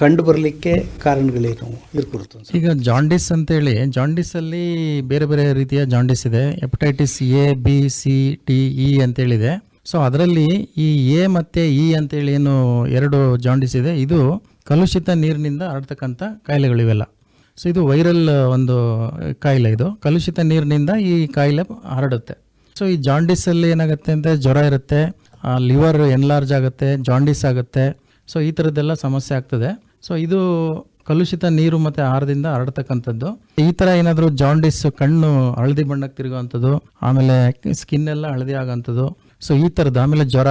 ಕಂಡು ಬರಲಿಕ್ಕೆ ಕಾರಣಗಳೇನು ಇರ್ಕೊಡ್ತು ಈಗ ಜಾಂಡಿಸ್ ಅಂತೇಳಿ ಜಾಂಡಿಸ್ ಅಲ್ಲಿ ಬೇರೆ ಬೇರೆ ರೀತಿಯ ಜಾಂಡಿಸ್ ಇದೆ. Hepatitis A B C D E ಅಂತೇಳಿದೆ. So ಅದರಲ್ಲಿ ಈ ಎ ಮತ್ತೆ ಇ ಅಂತೇಳಿ ಏನು ಎರಡು ಜಾಂಡಿಸ್ ಇದೆ. ಇದು ಕಲುಷಿತ ನೀರಿನಿಂದ ಹರಡ್ತಕ್ಕಂಥ ಕಾಯಿಲೆಗಳಿವೆಲ್ಲ ಸೊ ಇದು ವೈರಲ್ ಒಂದು ಕಾಯಿಲೆ ಇದು. ಕಲುಷಿತ ನೀರಿನಿಂದ ಈ ಕಾಯಿಲೆ ಹರಡುತ್ತೆ. ಸೊ ಈ ಜಾಂಡಿಸಲ್ಲಿ ಏನಾಗುತ್ತೆ ಅಂದರೆ ಜ್ವರ ಇರುತ್ತೆ ಲಿವರ್ ಎನ್ಲಾರ್ಜ್ ಆಗುತ್ತೆ ಜಾಂಡಿಸ್ ಆಗುತ್ತೆ. ಸೊ ಈ ಥರದ್ದೆಲ್ಲ ಸಮಸ್ಯೆ ಆಗ್ತದೆ. ಸೊ ಇದು ಕಲುಷಿತ ನೀರು ಮತ್ತು ಆಹಾರದಿಂದ ಹರಡ್ತಕ್ಕಂಥದ್ದು. ಈ ಥರ ಏನಾದರೂ ಜಾಂಡಿಸ್ ಕಣ್ಣು ಹಳದಿ ಬಣ್ಣಕ್ಕೆ ತಿರುಗುವಂಥದ್ದು, ಆಮೇಲೆ ಸ್ಕಿನ್ ಎಲ್ಲ ಹಳದಿ ಆಗೋಂಥದ್ದು ಸೊ ಈ ಥರದ್ದು ಆಮೇಲೆ ಜ್ವರ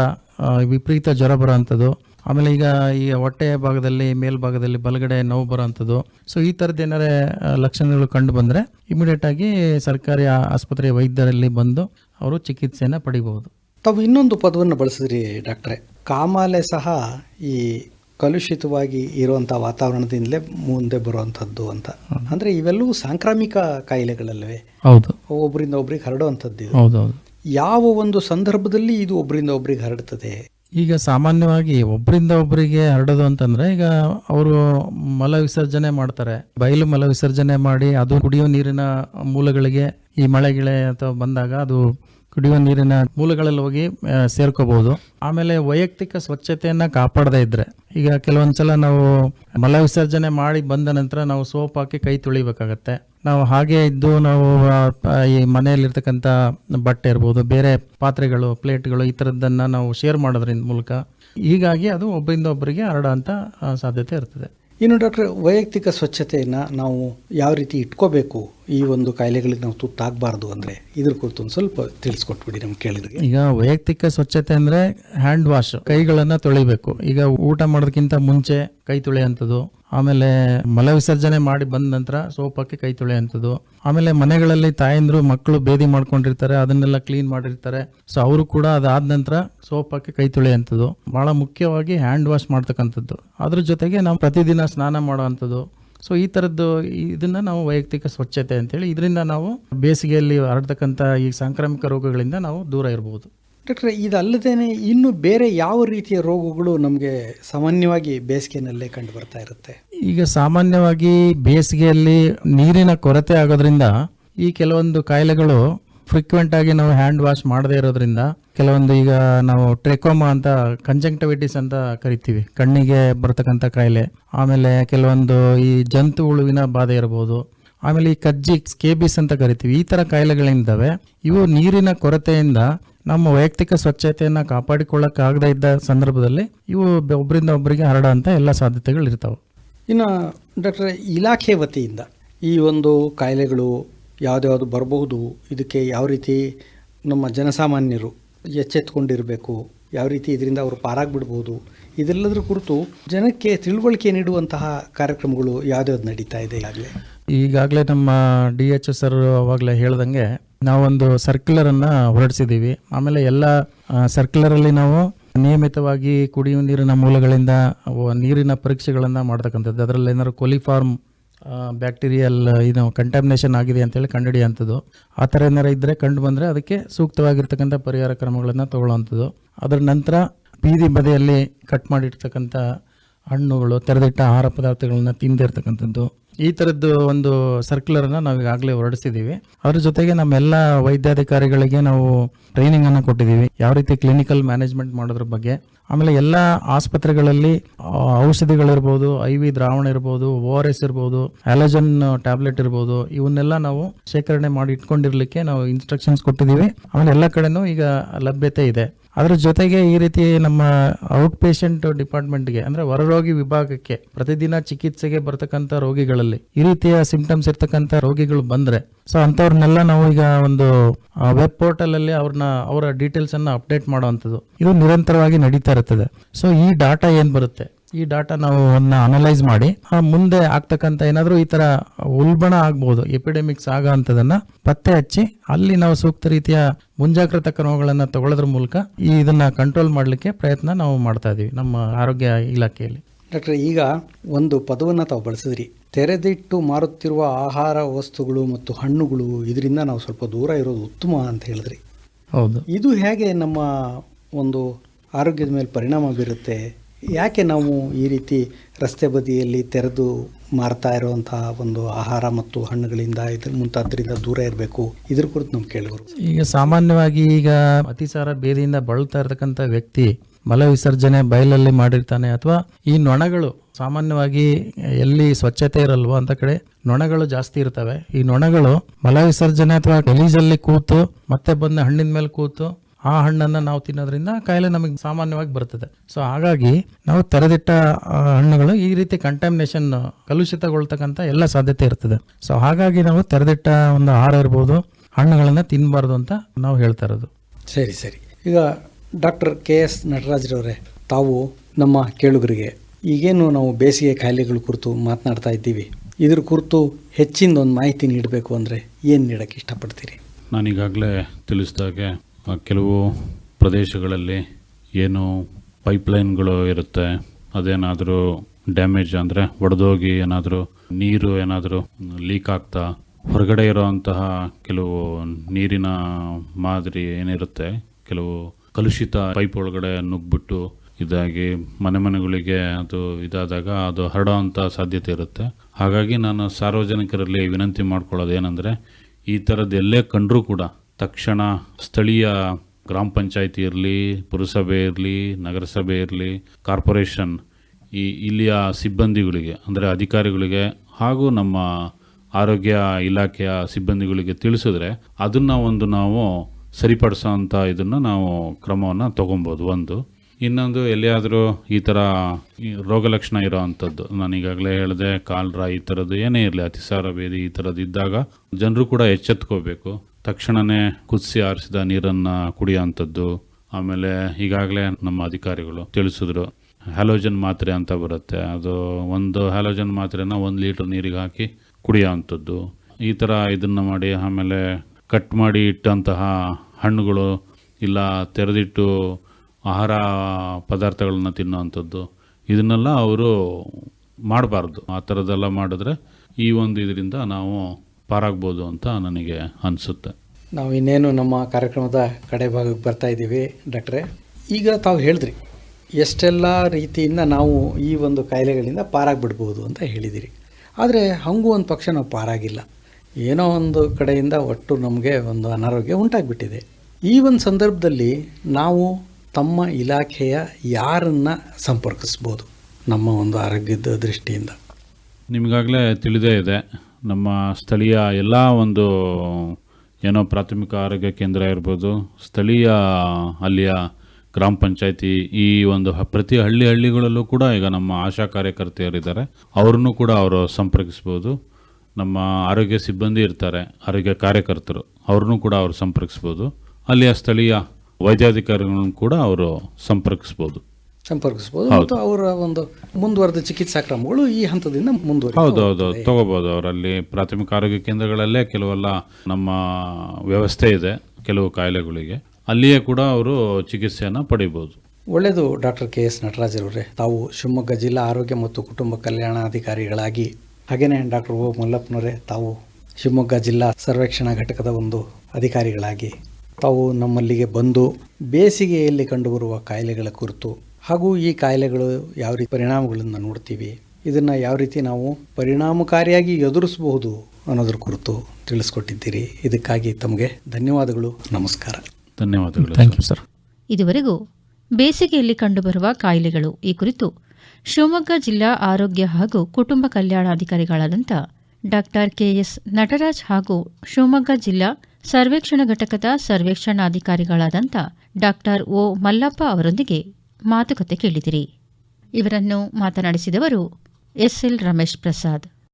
ವಿಪರೀತ ಜ್ವರ ಬರೋವಂಥದ್ದು ಆಮೇಲೆ ಈಗ ಈ ಹೊಟ್ಟೆಯ ಭಾಗದಲ್ಲಿ ಮೇಲ್ಭಾಗದಲ್ಲಿ ಬಲಗಡೆ ನೋವು ಬರೋವಂಥದ್ದು ಸೊ ಈ ಥರದ್ದು ಏನಾರೇ ಲಕ್ಷಣಗಳು ಕಂಡು ಬಂದರೆ ಇಮಿಡಿಯೇಟ್ ಆಗಿ ಸರ್ಕಾರಿ ಆಸ್ಪತ್ರೆಯ ವೈದ್ಯರಲ್ಲಿ ಬಂದು ಅವರು ಚಿಕಿತ್ಸೆಯನ್ನು ಪಡಿಬಹುದು. ತಾವು ಇನ್ನೊಂದು ಪದವನ್ನು ಬಳಸಿದ್ರಿ ಡಾಕ್ಟ್ರೆ. ಕಾಮಾಲೆ ಸಹ ಈ ಕಲುಷಿತವಾಗಿ ಇರುವಂಥ ವಾತಾವರಣದಿಂದಲೇ ಮುಂದೆ ಬರುವಂಥದ್ದು ಅಂತ. ಅಂದರೆ ಇವೆಲ್ಲವೂ ಸಾಂಕ್ರಾಮಿಕ ಕಾಯಿಲೆಗಳಲ್ಲವೇ? ಹೌದು. ಒಬ್ಬರಿಂದ ಒಬ್ರಿಗೆ ಹರಡುವಂಥದ್ದು ಹೌದೌದು ಯಾವ ಒಂದು ಸಂದರ್ಭದಲ್ಲಿ ಇದು ಒಬ್ಬರಿಂದ ಒಬ್ರಿಗೆ ಹರಡ್ತದೆ? ಈಗ ಸಾಮಾನ್ಯವಾಗಿ ಒಬ್ಬರಿಂದ ಒಬ್ಬರಿಗೆ ಹರಡೋದು ಅಂತಂದ್ರೆ ಈಗ ಅವರು ಮಲ ವಿಸರ್ಜನೆ ಮಾಡ್ತಾರೆ. ಬಯಲು ಮಲ ವಿಸರ್ಜನೆ ಮಾಡಿ ಅದು ಕುಡಿಯೋ ನೀರಿನ ಮೂಲಗಳಿಗೆ ಈ ಮಳೆ ಗಿಳೆ ಅಥವಾ ಬಂದಾಗ ಅದು ಕುಡಿಯುವ ನೀರಿನ ಮೂಲಗಳಲ್ಲಿ ಹೋಗಿ ಸೇರ್ಕೋಬಹುದು. ಆಮೇಲೆ ವೈಯಕ್ತಿಕ ಸ್ವಚ್ಛತೆಯನ್ನ ಕಾಪಾಡದೇ ಇದ್ರೆ, ಈಗ ಕೆಲವೊಂದ್ಸಲ ನಾವು ಮಲ ವಿಸರ್ಜನೆ ಮಾಡಿ ಬಂದ ನಂತರ ನಾವು ಸೋಪ್ ಹಾಕಿ ಕೈ ತೊಳಿಬೇಕಾಗತ್ತೆ. ನಾವು ಹಾಗೆ ಇದ್ದು ನಾವು ಈ ಮನೆಯಲ್ಲಿರ್ತಕ್ಕಂಥ ಬಟ್ಟೆ ಇರ್ಬೋದು, ಬೇರೆ ಪಾತ್ರೆಗಳು, ಪ್ಲೇಟ್ಗಳು ಈ ಥರದ್ದನ್ನು ನಾವು ಶೇರ್ ಮಾಡೋದ್ರಿಂದ ಮೂಲಕ ಹೀಗಾಗಿ ಅದು ಒಬ್ಬರಿಂದ ಒಬ್ಬರಿಗೆ ಹರಡೋಂಥ ಸಾಧ್ಯತೆ ಇರ್ತದೆ. ಇನ್ನು ಡಾಕ್ಟರ್, ವೈಯಕ್ತಿಕ ಸ್ವಚ್ಛತೆಯನ್ನು ನಾವು ಯಾವ ರೀತಿ ಇಟ್ಕೋಬೇಕು? ಈ ಒಂದು ಕಾಯಿಲೆಗಳಿಗೆ ನಾವು ತುತ್ತಾಗಬಾರ್ದು ಅಂದರೆ ಇದ್ರ ಕುರಿತು ಒಂದು ಸ್ವಲ್ಪ ತಿಳಿಸ್ಕೊಟ್ಬಿಡಿ ನಮ್ಗೆ ಕೇಳಿದ್ರಿಗೆ. ಈಗ ವೈಯಕ್ತಿಕ ಸ್ವಚ್ಛತೆ ಅಂದರೆ ಹ್ಯಾಂಡ್ ವಾಶ್ ಕೈಗಳನ್ನು ತೊಳಿಬೇಕು. ಈಗ ಊಟ ಮಾಡೋದಕ್ಕಿಂತ ಮುಂಚೆ ಕೈ ತೊಳೆಯುವಂಥದ್ದು ಆಮೇಲೆ ಮಲ ವಿಸರ್ಜನೆ ಮಾಡಿ ಬಂದ ನಂತರ ಸೋಪ್ ಹಾಕಿ ಕೈ ತೊಳೆಯುವಂಥದ್ದು ಆಮೇಲೆ ಮನೆಗಳಲ್ಲಿ ತಾಯಂದ್ರು, ಮಕ್ಕಳು ಬೇದಿ ಮಾಡ್ಕೊಂಡಿರ್ತಾರೆ, ಅದನ್ನೆಲ್ಲ ಕ್ಲೀನ್ ಮಾಡಿರ್ತಾರೆ. ಸೊ ಅವರು ಕೂಡ ಅದಾದ ನಂತರ ಸೋಪ್ ಹಾಕಿ ಕೈ ತೊಳೆಯುವಂಥದ್ದು ಬಹಳ ಮುಖ್ಯವಾಗಿ ಹ್ಯಾಂಡ್ ವಾಶ್ ಮಾಡ್ತಕ್ಕಂಥದ್ದು. ಅದ್ರ ಜೊತೆಗೆ ನಾವು ಪ್ರತಿದಿನ ಸ್ನಾನ ಮಾಡುವಂಥದ್ದು. ಸೊ ಈ ಥರದ್ದು ಇದನ್ನ ನಾವು ವೈಯಕ್ತಿಕ ಸ್ವಚ್ಛತೆ ಅಂತೇಳಿ ಇದರಿಂದ ನಾವು ಬೇಸಿಗೆಯಲ್ಲಿ ಹರಡ್ತಕ್ಕಂಥ ಈ ಸಾಂಕ್ರಾಮಿಕ ರೋಗಗಳಿಂದ ನಾವು ದೂರ ಇರಬಹುದು ಡಾಕ್ಟ್ರೆ ಇದಲ್ಲದೇ ಇನ್ನು ಬೇರೆ ಯಾವ ರೀತಿಯ ರೋಗಗಳು ನಮಗೆ ಸಾಮಾನ್ಯವಾಗಿ ಬೇಸಿಗೆಯಲ್ಲೇ ಕಂಡು ಬರ್ತಾ ಇರುತ್ತೆ? ಈಗ ಸಾಮಾನ್ಯವಾಗಿ ಬೇಸಿಗೆಯಲ್ಲಿ ನೀರಿನ ಕೊರತೆ ಆಗೋದ್ರಿಂದ ಈ ಕೆಲವೊಂದು ಕಾಯಿಲೆಗಳು ಫ್ರೀಕ್ವೆಂಟ್ ಆಗಿ ನಾವು ಹ್ಯಾಂಡ್ ವಾಶ್ ಮಾಡದೇ ಇರೋದ್ರಿಂದ ಕೆಲವೊಂದು ಈಗ ನಾವು ಟ್ರೆಕೋಮಾ ಅಂತ ಕಂಜಂಕ್ಟಿವಿಟಿಸ್ ಅಂತ ಕರಿತೀವಿ. ಕಣ್ಣಿಗೆ ಬರ್ತಕ್ಕಂಥ ಕಾಯಿಲೆ. ಆಮೇಲೆ ಕೆಲವೊಂದು ಈ ಜಂತು ಹುಳುವಿನ ಬಾಧೆ ಇರಬಹುದು ಆಮೇಲೆ ಈ ಕಜ್ಜಿ ಸ್ಕೇಬಿಸ್ ಅಂತ ಕರಿತೀವಿ. ಈ ತರ ಕಾಯಿಲೆಗಳಿದ್ದಾವೆ ಇವು ನೀರಿನ ಕೊರತೆಯಿಂದ ನಮ್ಮ ವೈಯಕ್ತಿಕ ಸ್ವಚ್ಛತೆಯನ್ನು ಕಾಪಾಡಿಕೊಳ್ಳೋಕ್ಕಾಗದೇ ಇದ್ದ ಸಂದರ್ಭದಲ್ಲಿ ಇವು ಒಬ್ಬರಿಂದ ಒಬ್ಬರಿಗೆ ಒಬ್ಬರಿಗೆ ಹರಡೋಂಥ ಎಲ್ಲ ಸಾಧ್ಯತೆಗಳು ಇರ್ತಾವೆ. ಇನ್ನು ಡಾಕ್ಟರ್, ಇಲಾಖೆ ವತಿಯಿಂದ ಈ ಒಂದು ಕಾಯಿಲೆಗಳು ಯಾವುದ್ಯಾವುದು ಬರಬಹುದು, ಇದಕ್ಕೆ ಯಾವ ರೀತಿ ನಮ್ಮ ಜನಸಾಮಾನ್ಯರು ಎಚ್ಚೆತ್ಕೊಂಡಿರಬೇಕು, ಯಾವ ರೀತಿ ಇದರಿಂದ ಅವರು ಪಾರಾಗ್ಬಿಡ್ಬೋದು, ಇದೆಲ್ಲದರ ಕುರಿತು ಜನಕ್ಕೆ ತಿಳುವಳಿಕೆ ನೀಡುವಂತಹ ಕಾರ್ಯಕ್ರಮಗಳು ಯಾವ್ದ್ಯಾವ್ದು ನಡೀತಾ ಇದೆ ಈಗಾಗಲೇ? ಈಗಾಗಲೇ ನಮ್ಮ ಡಿ ಎಚ್ ಎಸ್ ಸರ್ ಅವಾಗಲೇ ಹೇಳ್ದಂಗೆ ನಾವೊಂದು ಸರ್ಕ್ಯುಲರನ್ನು ಹೊರಡಿಸಿದ್ದೀವಿ. ಆಮೇಲೆ ಎಲ್ಲ ಸರ್ಕ್ಯುಲರಲ್ಲಿ ನಾವು ನಿಯಮಿತವಾಗಿ ಕುಡಿಯುವ ನೀರಿನ ಮೂಲಗಳಿಂದ ನೀರಿನ ಪರೀಕ್ಷೆಗಳನ್ನು ಮಾಡ್ತಕ್ಕಂಥದ್ದು. ಅದರಲ್ಲಿ ಏನಾದ್ರು ಕೊಲಿಫಾರ್ಮ್ ಬ್ಯಾಕ್ಟೀರಿಯಲ್ ಏನು ಕಂಟಾಮಿನೇಷನ್ ಆಗಿದೆ ಅಂತೇಳಿ ಕಂಡುಹಿಡಿಯುವಂಥದ್ದು. ಆ ಥರ ಏನಾರು ಇದ್ದರೆ ಕಂಡು ಬಂದರೆ ಅದಕ್ಕೆ ಸೂಕ್ತವಾಗಿರ್ತಕ್ಕಂಥ ಪರಿಹಾರ ಕ್ರಮಗಳನ್ನು ತಗೊಳ್ಳುವಂಥದ್ದು. ಅದರ ನಂತರ ಬೀದಿ ಬದಿಯಲ್ಲಿ ಕಟ್ ಮಾಡಿರ್ತಕ್ಕಂಥ ಹಣ್ಣುಗಳು, ತೆರೆದಿಟ್ಟ ಆಹಾರ ಪದಾರ್ಥಗಳನ್ನ ತಿಂದಿರ್ತಕ್ಕಂಥದ್ದು. ಈ ಥರದ್ದು ಒಂದು ಸರ್ಕ್ಯುಲರನ್ನು ನಾವು ಈಗಾಗಲೇ ಹೊರಡಿಸಿದ್ದೀವಿ. ಅದ್ರ ಜೊತೆಗೆ ನಮ್ಮೆಲ್ಲ ವೈದ್ಯಾಧಿಕಾರಿಗಳಿಗೆ ನಾವು ಟ್ರೈನಿಂಗ್ ಅನ್ನು ಕೊಟ್ಟಿದ್ದೀವಿ. ಯಾವ ರೀತಿ ಕ್ಲಿನಿಕಲ್ ಮ್ಯಾನೇಜ್ಮೆಂಟ್ ಮಾಡೋದ್ರ ಬಗ್ಗೆ. ಆಮೇಲೆ ಎಲ್ಲ ಆಸ್ಪತ್ರೆಗಳಲ್ಲಿ ಔಷಧಿಗಳಿರ್ಬೋದು, ಐ ವಿ ದ್ರಾವಣ ಇರ್ಬೋದು, ಓ ಆರ್ ಎಸ್ ಇರ್ಬೋದು ಅಲೆಜನ್ ಟ್ಯಾಬ್ಲೆಟ್ ಇರ್ಬೋದು, ಇವನ್ನೆಲ್ಲ ನಾವು ಶೇಖರಣೆ ಮಾಡಿ ಇಟ್ಕೊಂಡಿರ್ಲಿಕ್ಕೆ ನಾವು ಇನ್ಸ್ಟ್ರಕ್ಷನ್ಸ್ ಕೊಟ್ಟಿದ್ದೀವಿ. ಆಮೇಲೆ ಎಲ್ಲ ಕಡೆನೂ ಈಗ ಲಭ್ಯತೆ ಇದೆ. ಅದ್ರ ಜೊತೆಗೆ ಈ ರೀತಿ ನಮ್ಮ ಔಟ್ ಪೇಷಂಟ್ ಡಿಪಾರ್ಟ್ಮೆಂಟ್ಗೆ, ಅಂದ್ರೆ ಹೊರರೋಗಿ ವಿಭಾಗಕ್ಕೆ ಪ್ರತಿದಿನ ಚಿಕಿತ್ಸೆಗೆ ಬರ್ತಕ್ಕಂತ ರೋಗಿಗಳಲ್ಲಿ ಈ ರೀತಿಯ ಸಿಂಪ್ಟಮ್ಸ್ ಇರ್ತಕ್ಕಂಥ ರೋಗಿಗಳು ಬಂದ್ರೆ, ಸೊ ಅಂಥವ್ರನ್ನೆಲ್ಲ ನಾವು ಈಗ ಒಂದು ವೆಬ್ ಪೋರ್ಟಲ್ ಅಲ್ಲಿ ಅವ್ರನ್ನ, ಅವರ ಡೀಟೇಲ್ಸ್ ಅನ್ನ ಅಪ್ಡೇಟ್ ಮಾಡುವಂಥದ್ದು. ಇದು ನಿರಂತರವಾಗಿ ನಡೀತಾ ಇರ್ತದೆ. ಸೊ ಈ ಡಾಟಾ ಏನ್ ಬರುತ್ತೆ? ಈ ಡಾಟಾ ನಾವು ಅನಲೈಸ್ ಮಾಡಿ ಮುಂದೆ ಆಗ್ತಕ್ಕಂಥ ಏನಾದರೂ ಈ ತರ ಉಲ್ಬಣ ಆಗ್ಬೋದು ಎಪಿಡೆಮಿಕ್ಸ್ ಆಗ ಅಂತದನ್ನ ಪತ್ತೆ ಹಚ್ಚಿ ಅಲ್ಲಿ ನಾವು ಸೂಕ್ತ ರೀತಿಯ ಮುಂಜಾಗ್ರತಾ ಕ್ರಮಗಳನ್ನು ತಗೊಳ್ಳೋದ್ರ ಮೂಲಕ ಈ ಇದನ್ನ ಕಂಟ್ರೋಲ್ ಮಾಡಲಿಕ್ಕೆ ಪ್ರಯತ್ನ ನಾವು ಮಾಡ್ತಾ ಇದೀವಿ ನಮ್ಮ ಆರೋಗ್ಯ ಇಲಾಖೆಯಲ್ಲಿ. ಡಾಕ್ಟರ್ ಈಗ ಒಂದು ಪದವನ್ನು ತಾವು ಬಳಸಿದ್ರಿ. ತೆರೆದಿಟ್ಟು ಮಾರುತ್ತಿರುವ ಆಹಾರ ವಸ್ತುಗಳು ಮತ್ತು ಹಣ್ಣುಗಳು ಇದರಿಂದ ನಾವು ಸ್ವಲ್ಪ ದೂರ ಇರೋದು ಉತ್ತಮ ಅಂತ ಹೇಳಿದ್ರಿ. ಹೌದು. ಇದು ಹೇಗೆ ನಮ್ಮ ಒಂದು ಆರೋಗ್ಯದ ಮೇಲೆ ಪರಿಣಾಮ ಬೀರುತ್ತೆ? ಯಾಕೆ ನಾವು ಈ ರೀತಿ ರಸ್ತೆ ಬದಿಯಲ್ಲಿ ತೆರೆದು ಮಾರ್ತಾ ಇರುವಂತಹ ಒಂದು ಆಹಾರ ಮತ್ತು ಹಣ್ಣುಗಳಿಂದ ಇದ್ರ ಮುಂತಾದ್ರಿಂದ ದೂರ ಇರಬೇಕು? ಇದ್ರ ಕುರಿತು ನಾವು ಕೇಳಿದ್ರು ಈಗ ಸಾಮಾನ್ಯವಾಗಿ ಈಗ ಅತಿಸಾರ ಬೇದಿಯಿಂದ ಬಳಲ್ತಾ ಇರತಕ್ಕಂಥ ವ್ಯಕ್ತಿ ಮಲ ವಿಸರ್ಜನೆ ಬಯಲಲ್ಲಿ ಮಾಡಿರ್ತಾನೆ ಅಥವಾ ಈ ನೊಣಗಳು ಸಾಮಾನ್ಯವಾಗಿ ಎಲ್ಲಿ ಸ್ವಚ್ಛತೆ ಇರಲ್ವೋ ಅಂತ ಕಡೆ ನೊಣಗಳು ಜಾಸ್ತಿ ಇರ್ತವೆ. ಈ ನೊಣಗಳು ಮಲ ವಿಸರ್ಜನೆ ಅಥವಾ ಗಲೀಜಲ್ಲಿ ಕೂತು ಮತ್ತೆ ಬಂದ ಹಣ್ಣಿನ ಮೇಲೆ ಕೂತು ಆ ಹಣ್ಣನ್ನು ನಾವು ತಿನ್ನೋದ್ರಿಂದ ಕಾಯಿಲೆ ನಮಗೆ ಸಾಮಾನ್ಯವಾಗಿ ಬರ್ತದೆ. ಸೊ ಹಾಗಾಗಿ ನಾವು ತೆರೆದಿಟ್ಟ ಹಣ್ಣುಗಳು ಈ ರೀತಿ ಕಂಟಾಮಿನೇಷನ್ ಕಲುಷಿತಗೊಳ್ತಕ್ಕಂಥ ಎಲ್ಲ ಸಾಧ್ಯತೆ ಇರ್ತದೆ. ಸೊ ಹಾಗಾಗಿ ನಾವು ತೆರೆದಿಟ್ಟ ಒಂದು ಆಹಾರ ಇರ್ಬೋದು ಹಣ್ಣುಗಳನ್ನು ತಿನ್ನಬಾರ್ದು ಅಂತ ನಾವು ಹೇಳ್ತಾ ಇರೋದು. ಸರಿ ಸರಿ. ಈಗ ಡಾಕ್ಟರ್ ಕೆ ಎಸ್ ನಟರಾಜ್ರವರೇ ತಾವು ನಮ್ಮ ಕೇಳುಗರಿಗೆ ಈಗೇನು ನಾವು ಬೇಸಿಗೆ ಕಾಯಿಲೆಗಳ ಕುರಿತು ಮಾತನಾಡ್ತಾ ಇದ್ದೀವಿ. ಇದ್ರ ಕುರಿತು ಹೆಚ್ಚಿನ ಒಂದು ಮಾಹಿತಿ ನೀಡಬೇಕು ಅಂದರೆ ಏನು ನೀಡೋಕ್ಕೆ ಇಷ್ಟಪಡ್ತೀರಿ? ನಾನೀಗಾಗಲೇ ತಿಳಿಸಿದಾಗೆ ಕೆಲವು ಪ್ರದೇಶಗಳಲ್ಲಿ ಏನು ಪೈಪ್ಲೈನ್ಗಳು ಇರುತ್ತೆ, ಅದೇನಾದರೂ ಡ್ಯಾಮೇಜ್ ಅಂದರೆ ಒಡೆದೋಗಿ ಏನಾದರೂ ನೀರು ಏನಾದರೂ ಲೀಕ್ ಆಗ್ತಾ, ಹೊರಗಡೆ ಇರೋವಂತಹ ಕೆಲವು ನೀರಿನ ಮಾದರಿ ಏನಿರುತ್ತೆ, ಕೆಲವು ಕಲುಷಿತ ಪೈಪ್ ಒಳಗಡೆ ನುಗ್ಗಿಬಿಟ್ಟು ಇದಾಗಿ ಮನೆ ಮನೆಗಳಿಗೆ ಅದು ಇದಾದಾಗ ಅದು ಹರಡೋ ಅಂಥ ಸಾಧ್ಯತೆ ಇರುತ್ತೆ. ಹಾಗಾಗಿ ನಾನು ಸಾರ್ವಜನಿಕರಲ್ಲಿ ವಿನಂತಿ ಮಾಡ್ಕೊಳ್ಳೋದು ಏನಂದರೆ ಈ ಥರದ್ದು ಎಲ್ಲೇ ಕಂಡರೂ ಕೂಡ ತಕ್ಷಣ ಸ್ಥಳೀಯ ಗ್ರಾಮ ಪಂಚಾಯತಿ ಇರಲಿ, ಪುರಸಭೆ ಇರಲಿ, ನಗರಸಭೆ ಇರಲಿ, ಕಾರ್ಪೊರೇಷನ್, ಈ ಇಲ್ಲಿಯ ಸಿಬ್ಬಂದಿಗಳಿಗೆ, ಅಂದರೆ ಅಧಿಕಾರಿಗಳಿಗೆ ಹಾಗೂ ನಮ್ಮ ಆರೋಗ್ಯ ಇಲಾಖೆಯ ಸಿಬ್ಬಂದಿಗಳಿಗೆ ತಿಳಿಸಿದ್ರೆ ಅದನ್ನು ಒಂದು ನಾವು ಸರಿಪಡಿಸೋಂಥ ಇದನ್ನು ನಾವು ಕ್ರಮವನ್ನು ತೊಗೊಬೋದು. ಒಂದು ಇನ್ನೊಂದು ಎಲ್ಲಿಯಾದರೂ ಈ ಥರ ಈ ರೋಗ ಲಕ್ಷಣ ಇರೋ ಅಂಥದ್ದು ನಾನು ಈಗಾಗಲೇ ಹೇಳಿದೆ, ಕಾಲ್ರ ಈ ಥರದ್ದು ಏನೇ ಇರಲಿ, ಅತಿಸಾರ ಬೇದಿ ಈ ಥರದ್ದು ಇದ್ದಾಗ ಜನರು ಕೂಡ ಎಚ್ಚೆತ್ಕೋಬೇಕು. ತಕ್ಷಣವೇ ಕುದಿಸಿ ಆರಿಸಿದ ನೀರನ್ನು ಕುಡಿಯೋಂಥದ್ದು ಆಮೇಲೆ ಈಗಾಗಲೇ ನಮ್ಮ ಅಧಿಕಾರಿಗಳು ತಿಳಿಸಿದ್ರು, ಹ್ಯಾಲೋಜನ್ ಮಾತ್ರೆ ಅಂತ ಬರುತ್ತೆ. ಅದು ಒಂದು ಹ್ಯಾಲೋಜನ್ ಮಾತ್ರೆನ ಒಂದು ಲೀಟ್ರ್ ನೀರಿಗೆ ಹಾಕಿ ಕುಡಿಯೋ ಅಂಥದ್ದು ಈ ಥರ ಇದನ್ನು ಮಾಡಿ ಆಮೇಲೆ ಕಟ್ ಮಾಡಿ ಇಟ್ಟಂತಹ ಹಣ್ಣುಗಳು ಇಲ್ಲ ತೆರೆದಿಟ್ಟು ಆಹಾರ ಪದಾರ್ಥಗಳನ್ನ ತಿನ್ನುವಂಥದ್ದು. ಇದನ್ನೆಲ್ಲ ಅವರು ಮಾಡಬಾರ್ದು. ಆ ಥರದ್ದೆಲ್ಲ ಮಾಡಿದ್ರೆ ಈ ಒಂದು ಇದರಿಂದ ನಾವು ಪಾರಾಗ್ಬೋದು ಅಂತ ನನಗೆ ಅನಿಸುತ್ತೆ. ನಾವು ಇನ್ನೇನು ನಮ್ಮ ಕಾರ್ಯಕ್ರಮದ ಕಡೆ ಭಾಗಕ್ಕೆ ಬರ್ತಾ ಇದ್ದೀವಿ, ಡಾಕ್ಟ್ರೆ. ಈಗ ತಾವು ಹೇಳಿದ್ರಿ, ಎಷ್ಟೆಲ್ಲ ರೀತಿಯಿಂದ ನಾವು ಈ ಒಂದು ಕಾಯಿಲೆಗಳಿಂದ ಪಾರಾಗ್ಬಿಡ್ಬೋದು ಅಂತ ಹೇಳಿದಿರಿ. ಆದರೆ ಹಂಗೂ ಒಂದು ಪಕ್ಷ ನಾವು ಪಾರಾಗಿಲ್ಲ. ಏನೋ ಒಂದು ಕಡೆಯಿಂದ ಒಟ್ಟು ನಮಗೆ ಒಂದು ಅನಾರೋಗ್ಯ ಉಂಟಾಗಿಬಿಟ್ಟಿದೆ. ಈ ಒಂದು ಸಂದರ್ಭದಲ್ಲಿ ನಾವು ತಮ್ಮ ಇಲಾಖೆಯ ಯಾರನ್ನು ಸಂಪರ್ಕಿಸ್ಬೋದು ನಮ್ಮ ಒಂದು ಆರೋಗ್ಯದ ದೃಷ್ಟಿಯಿಂದ. ನಿಮಗಾಗಲೇ ತಿಳಿದೇ ಇದೆ, ನಮ್ಮ ಸ್ಥಳೀಯ ಎಲ್ಲ ಒಂದು ಏನೋ ಪ್ರಾಥಮಿಕ ಆರೋಗ್ಯ ಕೇಂದ್ರ ಇರ್ಬೋದು, ಸ್ಥಳೀಯ ಅಲ್ಲಿಯ ಗ್ರಾಮ ಪಂಚಾಯತಿ ಈ ಒಂದು ಪ್ರತಿ ಹಳ್ಳಿ ಹಳ್ಳಿಗಳಲ್ಲೂ ಕೂಡ ಈಗ ನಮ್ಮ ಆಶಾ ಕಾರ್ಯಕರ್ತೆಯರಿದ್ದಾರೆ ಅವ್ರನ್ನೂ ಕೂಡ ಅವರು ಸಂಪರ್ಕಿಸ್ಬೋದು. ನಮ್ಮ ಆರೋಗ್ಯ ಸಿಬ್ಬಂದಿ ಇರ್ತಾರೆ, ಆರೋಗ್ಯ ಕಾರ್ಯಕರ್ತರು, ಅವ್ರನ್ನೂ ಕೂಡ ಅವರು ಸಂಪರ್ಕಿಸ್ಬೋದು. ಅಲ್ಲಿಯ ಸ್ಥಳೀಯ ವೈದ್ಯಾಧಿಕಾರಿಗಳನ್ನು ಕೂಡ ಅವರು ಸಂಪರ್ಕಿಸ್ಬೋದು. ಸಂಪರ್ಕಿಸಬಹುದು ಮತ್ತು ಅವರ ಒಂದು ಮುಂದುವರೆದ ಚಿಕಿತ್ಸಾ ಕ್ರಮಗಳು ಈ ಹಂತದಿಂದ ಮುಂದುವರೆ ಹೌದು ಹೌದು ತಗೋಬೋದು. ಅವರಲ್ಲಿ ಪ್ರಾಥಮಿಕ ಆರೋಗ್ಯ ಕೇಂದ್ರಗಳಲ್ಲೇ ಕೆಲವೆಲ್ಲ ನಮ್ಮ ವ್ಯವಸ್ಥೆ ಇದೆ ಕೆಲವು ಕಾಯಿಲೆಗಳಿಗೆ. ಅಲ್ಲಿಯೇ ಕೂಡ ಅವರು ಚಿಕಿತ್ಸೆಯನ್ನು ಪಡಿಬೋದು. ಒಳ್ಳೆಯದು ಡಾಕ್ಟರ್ ಕೆ ಎಸ್ ನಟರಾಜರವರೇ. ತಾವು ಶಿವಮೊಗ್ಗ ಜಿಲ್ಲಾ ಆರೋಗ್ಯ ಮತ್ತು ಕುಟುಂಬ ಕಲ್ಯಾಣಾಧಿಕಾರಿಗಳಾಗಿ ಹಾಗೆಯೇ ಡಾಕ್ಟರ್ ಓ ಮಲ್ಲಪ್ಪನವರೇ ತಾವು ಶಿವಮೊಗ್ಗ ಜಿಲ್ಲಾ ಸರ್ವೇಕ್ಷಣಾ ಘಟಕದ ಒಂದು ಅಧಿಕಾರಿಗಳಾಗಿ ತಾವು ನಮ್ಮಲ್ಲಿಗೆ ಬಂದು ಬೇಸಿಗೆಯಲ್ಲಿ ಕಂಡುಬರುವ ಕಾಯಿಲೆಗಳ ಕುರಿತು ಹಾಗೂ ಈ ಕಾಯಿಲೆಗಳು ಯಾವ ರೀತಿ ಪರಿಣಾಮಗಳನ್ನು ನೋಡ್ತೀವಿ ಇದನ್ನು ಯಾವ ರೀತಿ ನಾವು ಪರಿಣಾಮಕಾರಿಯಾಗಿ ಎದುರಿಸಬಹುದು ಅನ್ನೋದ್ರ ಕುರಿತು ತಿಳಿಸ್ಕೊಟ್ಟಿದ್ದೀರಿ. ಇದಕ್ಕಾಗಿ ತಮಗೆ ಧನ್ಯವಾದಗಳು ನಮಸ್ಕಾರ. ಧನ್ಯವಾದಗಳು ಥ್ಯಾಂಕ್ ಯು ಸರ್ ಇದುವರೆಗೂ ಬೇಸಿಗೆಯಲ್ಲಿ ಕಂಡುಬರುವ ಕಾಯಿಲೆಗಳು ಈ ಕುರಿತು ಶಿವಮೊಗ್ಗ ಜಿಲ್ಲಾ ಆರೋಗ್ಯ ಹಾಗೂ ಕುಟುಂಬ ಕಲ್ಯಾಣಾಧಿಕಾರಿಗಳಾದಂಥ ಡಾಕ್ಟರ್ ಕೆಎಸ್ ನಟರಾಜ್ ಹಾಗೂ ಶಿವಮೊಗ್ಗ ಜಿಲ್ಲಾ ಸರ್ವೇಕ್ಷಣಾ ಘಟಕದ ಸರ್ವೇಕ್ಷಣಾಧಿಕಾರಿಗಳಾದಂಥ ಡಾಕ್ಟರ್ ಒ ಮಲ್ಲಪ್ಪ ಅವರೊಂದಿಗೆ ಮಾತುಕತೆ ಕೇಳಿದಿರಿ. ಇವರನ್ನು ಮಾತನಾಡಿಸಿದವರು ಎಸ್ಎಲ್ ರಮೇಶ್ ಪ್ರಸಾದ್.